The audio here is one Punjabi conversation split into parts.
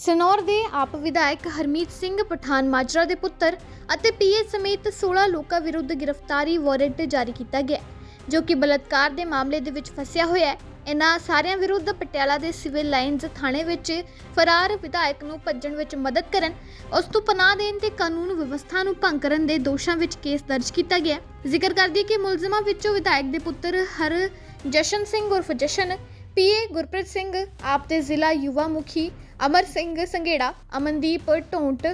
ਸਨੌਰ ਦੇ ਆਪ ਵਿਧਾਇਕ ਹਰਮੀਤ ਸਿੰਘ ਪਠਾਨ ਮਾਜਰਾ ਦੇ ਪੁੱਤਰ ਅਤੇ ਪੀਏ ਸਮੇਤ 16 ਲੋਕਾਂ ਵਿਰੁੱਧ ਗ੍ਰਿਫਤਾਰੀ ਵਾਰੰਟ ਜਾਰੀ ਕੀਤਾ ਗਿਆ, ਜੋ ਕਿ ਬਲਾਤਕਾਰ ਦੇ ਮਾਮਲੇ ਦੇ ਵਿੱਚ ਫਸਿਆ ਹੋਇਆ ਹੈ। ਇਨ੍ਹਾਂ ਸਾਰਿਆਂ ਵਿਰੁੱਧ ਪਟਿਆਲਾ ਦੇ ਸਿਵਲ ਲਾਈਨਜ਼ ਥਾਣੇ ਵਿੱਚ ਫਰਾਰ ਵਿਧਾਇਕ ਨੂੰ ਭੱਜਣ ਵਿੱਚ ਮਦਦ ਕਰਨ, ਉਸ ਤੋਂ ਪਨਾਹ ਦੇਣ ਤੇ ਕਾਨੂੰਨ ਵਿਵਸਥਾ ਨੂੰ ਭੰਗ ਕਰਨ ਦੇ ਦੋਸ਼ਾਂ ਵਿੱਚ ਕੇਸ ਦਰਜ ਕੀਤਾ ਗਿਆ ਜ਼ਿਕਰ ਕਰਦੀ ਕਿ ਮੁਲਜ਼ਮਾਂ ਵਿੱਚੋਂ ਵਿਧਾਇਕ ਦੇ ਪੁੱਤਰ ਹਰ ਜਸ਼ਨ ਸਿੰਘ ਉਰਫ ਜਸ਼ਨ ਪੀਏ ਗੁਰਪ੍ਰੀਤ ਸਿੰਘ, ਆਪ ਦੇ ਜ਼ਿਲ੍ਹਾ ਯੁਵਾ ਮੁਖੀ ਅਮਰ ਸਿੰਘ ਸੰਘੇੜਾ, ਅਮਨਦੀਪ ਢੋਂਟ,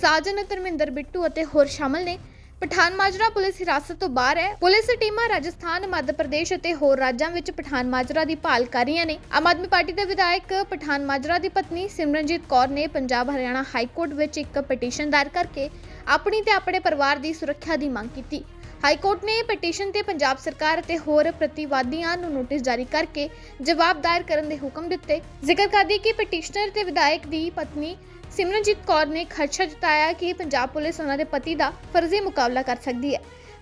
ਸਾਜਨ ਧਰਮਿੰਦਰ ਬਿੱਟੂ ਅਤੇ ਹੋਰ ਸ਼ਾਮਲ ਨੇ। ਪਠਾਨ ਮਾਜਰਾ ਪੁਲਿਸ ਹਿਰਾਸਤ ਤੋਂ ਬਾਹਰ ਹੈ। ਪੁਲਿਸ ਟੀਮਾਂ ਰਾਜਸਥਾਨ, ਮੱਧ ਪ੍ਰਦੇਸ਼ ਅਤੇ ਹੋਰ ਰਾਜਾਂ ਵਿੱਚ ਪਠਾਨ ਮਾਜਰਾ ਦੀ ਭਾਲ ਕਰ ਰਹੀਆਂ ਨੇ। ਆਮ ਆਦਮੀ ਪਾਰਟੀ ਦੇ ਵਿਧਾਇਕ ਪਠਾਨ ਮਾਜਰਾ ਦੀ ਪਤਨੀ ਸਿਮਰਨਜੀਤ ਕੌਰ ਨੇ ਪੰਜਾਬ, ਹਰਿਆਣਾ ਹਾਈ ਕੋਰਟ ਵਿੱਚ ਇੱਕ ਪਟੀਸ਼ਨ ਦਾਇਰ ਕਰਕੇ ਆਪਣੀ ਤੇ ਆਪਣੇ ਪਰਿਵਾਰ ਦੀ ਸੁਰੱਖਿਆ ਦੀ ਮੰਗ ਕੀਤੀ। ਹਾਈ ਕੋਰਟ ਨੇ ਪਟੀਸ਼ਨ ਤੇ ਪੰਜਾਬ ਸਰਕਾਰ ਅਤੇ ਹੋਰ ਪ੍ਰਤੀਵਾਦੀਆਂ ਨੂੰ ਨੋਟਿਸ ਜਾਰੀ ਕਰਕੇ ਜਵਾਬ ਦਾਇਰ ਕਰਨ ਦੇ ਹੁਕਮ ਦਿੱਤੇ। ਜ਼ਿਕਰ ਕਰਦੀ ਕਿ ਪਟੀਸ਼ਨਰ ਤੇ ਵਿਧਾਇਕ ਦੀ ਪਤਨੀ ਸਿਮਰਨਜੀਤ ਕੌਰ ਨੇ ਖਦਸ਼ਾ ਜਤਾਇਆ ਕਿ ਪੰਜਾਬ ਪੁਲਿਸ ਉਹਨਾਂ ਦੇ ਪਤੀ ਦਾ ਫਰਜ਼ੀ ਮੁਕਾਬਲਾ ਕਰ ਸਕਦੀ ਹੈ।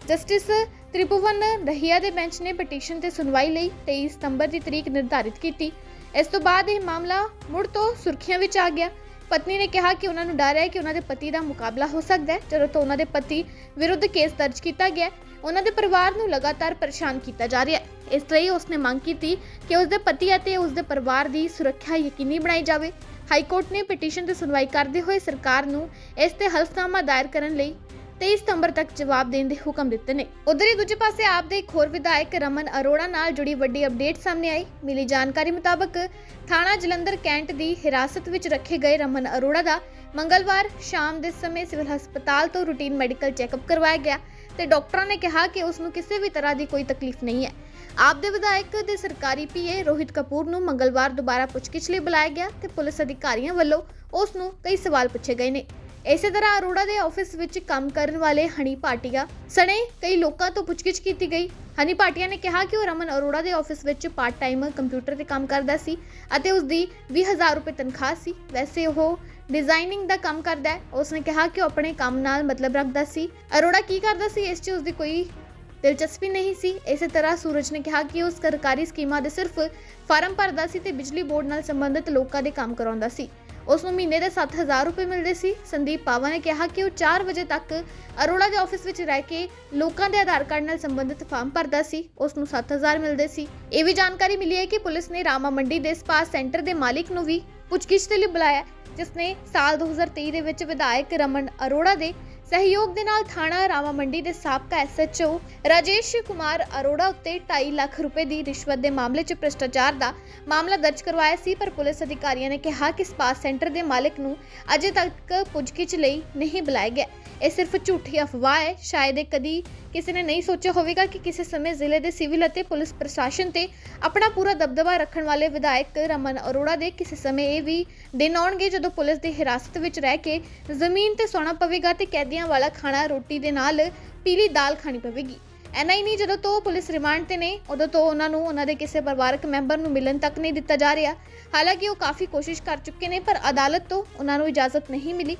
ਜਸਟਿਸ ਤ੍ਰਿਭੁਵਨ ਰਹੀਆ ਦੇ ਬੈਂਚ ਨੇ ਪਟੀਸ਼ਨ ਤੇ ਸੁਣਵਾਈ ਲਈ 23 ਸਤੰਬਰ ਦੀ ਤਰੀਕ ਨਿਰਧਾਰਿਤ ਕੀਤੀ। ਇਸ ਤੋਂ ਬਾਅਦ ਇਹ ਮਾਮਲਾ ਮੁੜ ਤੋਂ ਸੁਰਖੀਆਂ ਵਿੱਚ ਆ ਗਿਆ। ਪਤਨੀ ਨੇ ਕਿਹਾ ਕਿ ਉਹਨਾਂ ਨੂੰ ਡਰ ਹੈ ਕਿ ਉਹਨਾਂ ਦੇ ਪਤੀ ਦਾ ਮੁਕਾਬਲਾ ਹੋ ਸਕਦਾ ਹੈ ਜਦੋਂ ਤੋਂ ਉਹਨਾਂ ਦੇ ਪਤੀ ਵਿਰੁੱਧ ਕੇਸ ਦਰਜ ਕੀਤਾ ਗਿਆ ਹੈ। ਉਹਨਾਂ ਦੇ ਪਰਿਵਾਰ ਨੂੰ ਲਗਾਤਾਰ ਪਰੇਸ਼ਾਨ ਕੀਤਾ ਜਾ ਰਿਹਾ ਹੈ ਇਸ ਲਈ ਉਸਨੇ ਮੰਗ ਕੀਤੀ ਕਿ ਉਸਦੇ ਪਤੀ ਅਤੇ ਉਸਦੇ ਪਰਿਵਾਰ ਦੀ ਸੁਰੱਖਿਆ ਯਕੀਨੀ ਬਣਾਈ ਜਾਵੇ ਹਾਈ ਕੋਰਟ ਨੇ ਪਟੀਸ਼ਨ ਤੇ ਸੁਣਵਾਈ ਕਰਦੇ ਹੋਏ ਸਰਕਾਰ ਨੂੰ ਇਸ ਤੇ ਹਲਫਨਾਮਾ ਦਾਇਰ ਕਰਨ ਲਈ 23 ਸਤੰਬਰ ਤੱਕ ਜਵਾਬ ਦੇਣ ਦੇ ਹੁਕਮ ਦਿੱਤੇ ਨੇ। ਉਧਰ ਹੀ ਦੂਜੇ ਪਾਸੇ ਆਪ ਦੇ ਇੱਕ ਹੋਰ ਵਿਧਾਇਕ ਰਮਨ ਅਰੋੜਾ ਨਾਲ ਜੁੜੀ ਵੱਡੀ ਅਪਡੇਟ ਸਾਹਮਣੇ ਆਈ। ਮਿਲੀ ਜਾਣਕਾਰੀ ਮੁਤਾਬਕ ਥਾਣਾ ਜਲੰਧਰ ਕੈਂਟ ਦੀ ਹਿਰਾਸਤ ਵਿੱਚ ਰੱਖੇ ਗਏ ਰਮਨ ਅਰੋੜਾ ਦਾ ਮੰਗਲਵਾਰ ਸ਼ਾਮ ਦੇ ਸਮੇਂ ਸਿਵਲ ਹਸਪਤਾਲ ਤੋਂ ਰੂਟੀਨ ਮੈਡੀਕਲ ਚੈੱਕਅਪ ਕਰਵਾਇਆ ਗਿਆ ਤੇ ਡਾਕਟਰਾਂ ਨੇ ਕਿਹਾ ਕਿ ਉਸ ਨੂੰ ਕਿਸੇ ਵੀ ਤਰ੍ਹਾਂ ਦੀ ਕੋਈ ਤਕਲੀਫ ਨਹੀਂ ਹੈ। ਆਪ ਦੇ ਵਿਧਾਇਕ ਦੇ ਸਰਕਾਰੀ ਪੀਏ ਰੋਹਿਤ ਕਪੂਰ ਨੂੰ ਮੰਗਲਵਾਰ ਦੁਬਾਰਾ ਪੁੱਛਗਿੱਛ ਲਈ ਬੁਲਾਇਆ ਗਿਆ ਤੇ ਪੁਲਿਸ ਅਧਿਕਾਰੀਆਂ ਵੱਲੋਂ ਉਸ ਨੂੰ ਕਈ ਸਵਾਲ ਪੁੱਛੇ ਗਏ ਨੇ। ਇਸੇ ਤਰ੍ਹਾਂ ਅਰੋੜਾ ਦੇ ਆਫਿਸ ਵਿੱਚ ਕੰਮ ਕਰਨ ਵਾਲੇ ਹਨੀ ਭਾਟੀਆ ਸਣੇ ਕਈ ਲੋਕਾਂ ਤੋਂ ਪੁੱਛਗਿੱਛ ਕੀਤੀ ਗਈ। ਹਨੀ ਭਾਟੀਆ ਨੇ ਕਿਹਾ ਕਿ ਉਹ ਰਮਨ ਅਰੋੜਾ ਦੇ ਆਫਿਸ ਵਿੱਚ ਪਾਰਟ ਟਾਈਮ ਕੰਪਿਊਟਰ ਤੇ ਕੰਮ ਕਰਦਾ ਸੀ ਅਤੇ ਉਸ ਦੀ 20000 ਰੁਪਏ ਤਨਖਾਹ ਸੀ। ਵੈਸੇ ਉਹ ਡਿਜ਼ਾਈਨਿੰਗ ਦਾ ਕੰਮ ਕਰਦਾ ਹੈ। ਉਸਨੇ ਕਿਹਾ ਕਿ ਉਹ ਆਪਣੇ ਕੰਮ ਨਾਲ ਮਤਲਬ ਰੱਖਦਾ ਸੀ। ਅਰੋੜਾ ਕੀ ਕਰਦਾ ਸੀ? ਇਸ 'ਚ ਉਸ ਦੀ ਕੋਈ ਦਿਲਚਸਪੀ ਨਹੀਂ ਸੀ। ਇਸੇ ਤਰ੍ਹਾਂ ਸੂਰਜ ਨੇ ਕਿਹਾ ਕਿ ਉਹ ਸਰਕਾਰੀ ਸਕੀਮਾਂ ਦੇ ਸਿਰਫ ਫਾਰਮ ਭਰਦਾ ਸੀ ਤੇ ਬਿਜਲੀ ਬੋਰਡ ਨਾਲ ਸੰਬੰਧਿਤ ਲੋਕਾਂ ਦੇ ਕੰਮ ਕਰਾਉਂਦਾ ਸੀ। ਉਸ ਨੂੰ ਮਹੀਨੇ ਦੇ 7000 ਰੁਪਏ ਮਿਲਦੇ ਸੀ। ਸੰਦੀਪ ਪਾਵਾ ਨੇ ਕਿਹਾ ਕਿ ਉਹ 4 ਵਜੇ ਤੱਕ ਅਰੋੜਾ ਦੇ ਆਫਿਸ ਵਿੱਚ ਰਹਿ ਕੇ ਲੋਕਾਂ ਦੇ ਆਧਾਰ ਕਾਰਡ ਨਾਲ ਸੰਬੰਧਿਤ ਫਾਰਮ ਭਰਦਾ ਸੀ। ਉਸ ਨੂੰ 7000 ਮਿਲਦੇ ਸੀ। ਇਹ ਵੀ ਜਾਣਕਾਰੀ ਮਿਲੀ ਹੈ ਕਿ ਪੁਲਿਸ ਨੇ ਰਾਮਾ ਮੰਡੀ ਦੇ ਸਪਾ ਸੈਂਟਰ ਦੇ ਮਾਲਿਕ ਨੂੰ ਵੀ ਪੁੱਛਗਿੱਛ ਦੇ ਲਈ ਬੁਲਾਇਆ, ਜਿਸ ਨੇ ਸਾਲ 2023 ਦੇ ਵਿੱਚ ਵਿਧਾਇਕ ਰਮਨ ਅਰੋੜਾ ਦੇ ਸਹਿਯੋਗ ਦੇ ਨਾਲ ਥਾਣਾ ਰਾਮਾ ਮੰਡੀ ਦੇ ਸਾਬਕਾ ਐਸਐਚਓ ਰਾਜੇਸ਼ ਕੁਮਾਰ ਅਰੋੜਾ ਉੱਤੇ 2.5 ਲੱਖ ਰੁਪਏ ਦੀ ਰਿਸ਼ਵਤ ਦੇ ਮਾਮਲੇ 'ਚ ਭ੍ਰਿਸ਼ਟਾਚਾਰ ਦਾ ਮਾਮਲਾ ਦਰਜ ਕਰਵਾਇਆ ਸੀ, ਪਰ ਪੁਲਿਸ ਅਧਿਕਾਰੀਆਂ ਨੇ ਕਿਹਾ ਕਿ ਸਪਾ ਸੈਂਟਰ ਦੇ ਮਾਲਕ ਨੂੰ ਅਜੇ ਤੱਕ ਪੁੱਛਗਿੱਛ ਲਈ ਨਹੀਂ ਬੁਲਾਇਆ ਗਿਆ। ਇਹ ਸਿਰਫ ਝੂਠੀ ਅਫਵਾਹ ਹੈ। ਸ਼ਾਇਦ ਇਹ ਕਦੀ ਕਿਸੇ ਨੇ ਨਹੀਂ ਸੋਚਿਆ ਹੋਵੇਗਾ ਕਿ ਕਿਸੇ ਸਮੇਂ ਜ਼ਿਲ੍ਹੇ ਦੇ ਸਿਵਲ ਅਤੇ ਪੁਲਿਸ ਪ੍ਰਸ਼ਾਸਨ ਤੇ ਆਪਣਾ ਪੂਰਾ ਦਬਦਬਾ ਰੱਖਣ ਵਾਲੇ ਵਿਧਾਇਕ ਰਮਨ ਅਰੋੜਾ ਦੇ ਕਿਸੇ ਸਮੇਂ ਇਹ ਵੀ ਦਿਨ ਆਉਣਗੇ ਜਦੋਂ ਪੁਲਿਸ ਦੀ ਹਿਰਾਸਤ ਵਿੱਚ ਰਹਿ ਕੇ ਜ਼ਮੀਨ ਤੇ ਸੌਣਾ ਪਵੇਗਾ ਤੇ ਕੈਦੀਆਂ ਵਾਲਾ ਖਾਣਾ ਰੋਟੀ ਦੇ ਨਾਲ ਪੀਲੀ ਦਾਲ ਖਾਣੀ ਪਵੇਗੀ। ਐਨਾ ਹੀ ਨਹੀਂ, ਜਦੋਂ ਤੋਂ ਪੁਲਿਸ ਰਿਮਾਂਡ ਤੇ ਨੇ, ਉਦੋਂ ਤੋਂ ਉਹਨਾਂ ਨੂੰ ਉਹਨਾਂ ਦੇ ਕਿਸੇ ਪਰਿਵਾਰਕ ਮੈਂਬਰ ਨੂੰ ਮਿਲਣ ਤੱਕ ਨਹੀਂ ਦਿੱਤਾ ਜਾ ਰਿਹਾ। ਹਾਲਾਂਕਿ ਉਹ ਕਾਫੀ ਕੋਸ਼ਿਸ਼ ਕਰ ਚੁੱਕੇ ਨੇ, ਪਰ ਅਦਾਲਤ ਤੋਂ ਉਹਨਾਂ ਨੂੰ ਇਜਾਜ਼ਤ ਨਹੀਂ ਮਿਲੀ।